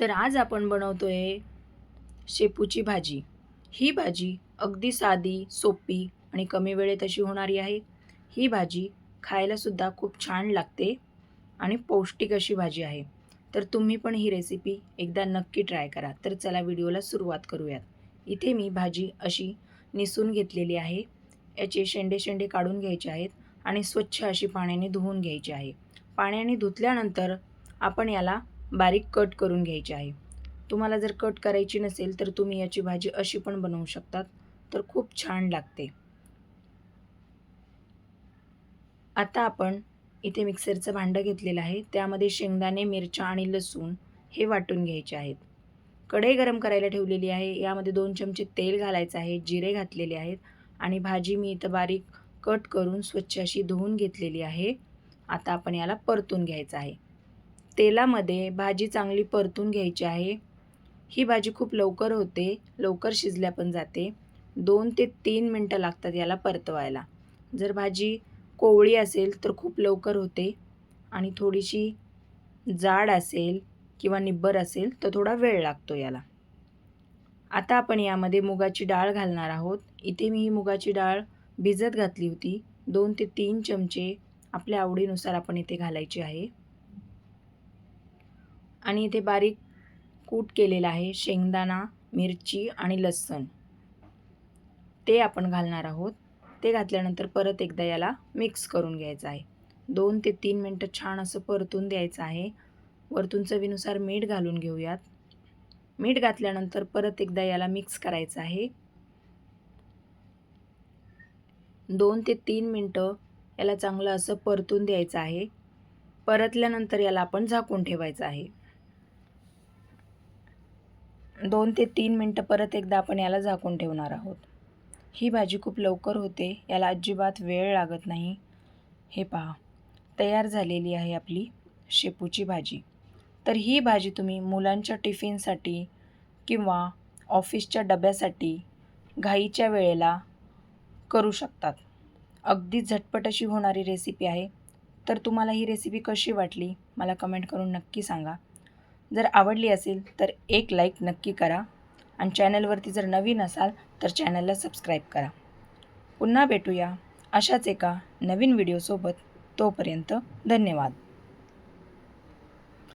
तर आज आपण बनवतोय शेपूची भाजी. ही भाजी अगदी साधी सोपी आणि कमी वेळेत अशी होणारी आहे. ही भाजी खायलासुद्धा खूप छान लागते आणि पौष्टिक अशी भाजी आहे. तर तुम्ही पण ही रेसिपी एकदा नक्की ट्राय करा. तर चला व्हिडिओला सुरुवात करूयात. इथे मी भाजी अशी निसून घेतलेली आहे. याचे शेंडे शेंडे काढून घ्यायचे आहेत आणि स्वच्छ अशी पाण्याने धुवून घ्यायची आहे. पाण्याने धुतल्यानंतर आपण याला बारीक कट करून घ्यायची आहे. तुम्हाला जर कट करायची नसेल तर तुम्ही याची भाजी अशी पण बनवू शकतात. तर खूप छान लागते. आता आपण इथे मिक्सरचं भांडं घेतलेलं आहे. त्यामध्ये शेंगदाणे मिरच्या आणि लसूण हे वाटून घ्यायचे आहेत. कढई गरम करायला ठेवलेली आहे. यामध्ये दोन चमचे तेल घालायचं आहे. जिरे घातलेले आहेत. आणि भाजी मी इथं बारीक कट करून स्वच्छ अशी धुवून घेतलेली आहे. आता आपण याला परतून घ्यायचं आहे. तेलामध्ये भाजी चांगली परतून घ्यायची आहे. ही भाजी खूप लवकर होते लवकर शिजल्या पण जाते. दोन ते तीन मिनटं लागतात याला परतवायला. जर भाजी कोवळी असेल तर खूप लवकर होते आणि थोडीशी जाड असेल किंवा निब्बर असेल तर थोडा वेळ लागतो याला. आता आपण यामध्ये मुगाची डाळ घालणार आहोत. इथे मी ही मुगाची डाळ भिजत घातली होती. दोन ते तीन चमचे आपल्या आवडीनुसार आपण इथे घालायची आहे. आणि इथे बारीक कूट केलेला आहे शेंगदाणा मिरची आणि लसूण. ते आपण घालणार आहोत. ते घातल्यानंतर परत एकदा याला मिक्स करून घ्यायचं आहे. दोन ते तीन मिनटं छान असं परतून द्यायचं आहे. वरतून चवीनुसार मीठ घालून घेऊयात. मीठ घातल्यानंतर परत एकदा याला मिक्स करायचं आहे. दोन ते तीन मिनटं याला चांगलं असं परतून द्यायचं आहे. परतल्यानंतर याला आपण झाकून ठेवायचं आहे. दोन ते तीन मिनटं परत एकदा आपण याला झाकून ठेवणार आहोत. ही भाजी खूप लवकर होते याला अजिबात वेळ लागत नाही. हे पहा तयार झालेली आहे आपली शेपूची भाजी. तर ही भाजी तुम्ही मुलांच्या टिफिनसाठी किंवा ऑफिसच्या डब्यासाठी घाईच्या वेळेला करू शकतात. अगदी झटपट अशी होणारी रेसिपी आहे. तर तुम्हाला ही रेसिपी कशी वाटली मला कमेंट करून नक्की सांगा. जर आवडली असेल तर एक लाईक नक्की करा. आणि चॅनलवरती जर नवीन असाल तर चॅनलला सबस्क्राईब करा. पुन्हा भेटूया अशाच एका नवीन व्हिडिओसोबत तोपर्यंत धन्यवाद.